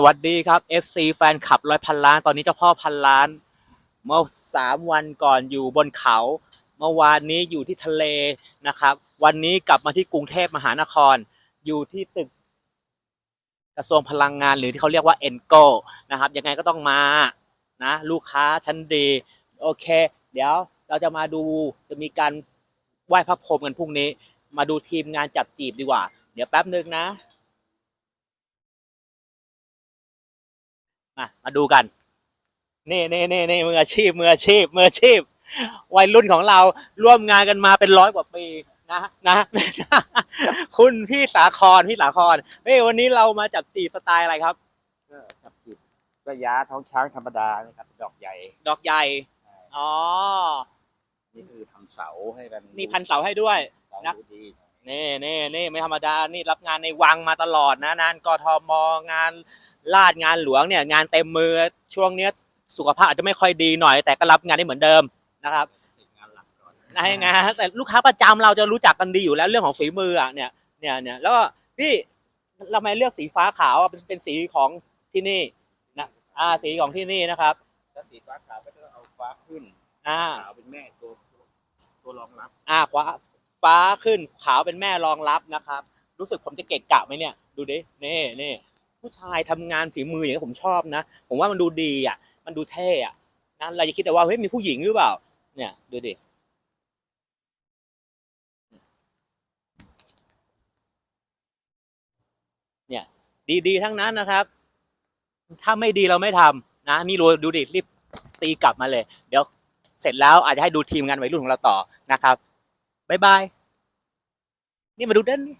สวัสดีครับ FC แฟนคลับร้อยพันล้าน ตอนนี้เจ้าพ่อพันล้าน เมื่อสามวันก่อนอยู่บนเขา เมื่อวานนี้อยู่ที่ทะเลนะครับ วันนี้กลับมาที่กรุงเทพมหานคร อยู่ที่ตึกกระทรวงพลังงานหรือที่เขาเรียกว่า e n g o นะครับยังไงก็ต้องมานะลูกค้าชั้นดี โอเค เดี๋ยวเราจะมาดูจะมีการไหว้พระพรหมกันพรุ่งนี้ มาดูทีมงานจับจีบดีกว่า เดี๋ยวแป๊บนึงนะ มามาดูกัน นี่นี่นี่นี่มืออาชีพมืออาชีพมืออาชีพ วัยรุ่นของเราร่วมงานกันมาเป็นร้อยกว่าปีนะนะ คุณพี่สาครพี่สาครเฮ้ยวันนี้เรามาจับจีบสไตล์อะไรครับก็จับจิบก็ย้าท้องช้างธรรมดานะครับ ดอกใหญ่ ดอกใหญ่ อ๋อ นี่คือทำเสาให้มันนี่พันเสาให้ด้วย เสานะ ดูดี นี่นี่นี่ไม่ธรรมดา นี่รับงานในวังมาตลอดนะงานกทมงานลาดงานหลวงเนี่ยงานเต็มมือช่วงเนี้ยสุขภาพอาจจะไม่ค่อยดีหน่อย แต่ก็รับงานได้เหมือนเดิมนะครับติดงานหลักก่อนนะฮะแต่ลูกค้าประจำเราจะรู้จักกันดีอยู่แล้วเรื่องของฝีมืออะเนี่ยเนี่ยเนี่ยแล้วก็พี่ทำไมเลือกสีฟ้าขาวอะเป็นเป็นสีของที่นี่นะอ่าสีของที่นี่นะครับถ้าสีฟ้าขาวก็จะเอาฟ้าขึ้นอ่าขาวเป็นแม่ตัวตัวรองรับ อ่าฟ้า ฟ้าขึ้นขาวเป็นแม่รองรับนะครับ รู้สึกผมจะเกะกะไหมเนี่ย ดูดิเนี่นี่ผู้ชายทำงานฝีมืออย่างนี้ผมชอบนะ ผมว่ามันดูดีอะ มันดูเท่อะนะเราจะคิดแต่ว่าเฮ้ยมีผู้หญิงหรือเปล่า เนี่ยดูดิเนี่ย ดีๆทั้งนั้นนะครับ ถ้าไม่ดีเราไม่ทำนะนี่รู้ดูดิรีบตีกลับมาเลย เดี๋ยวเสร็จแล้วอาจจะให้ดูทีมงานวัยรุ่นของเราต่อนะครับ บ๊ายบายนี่มาดูด้านนี้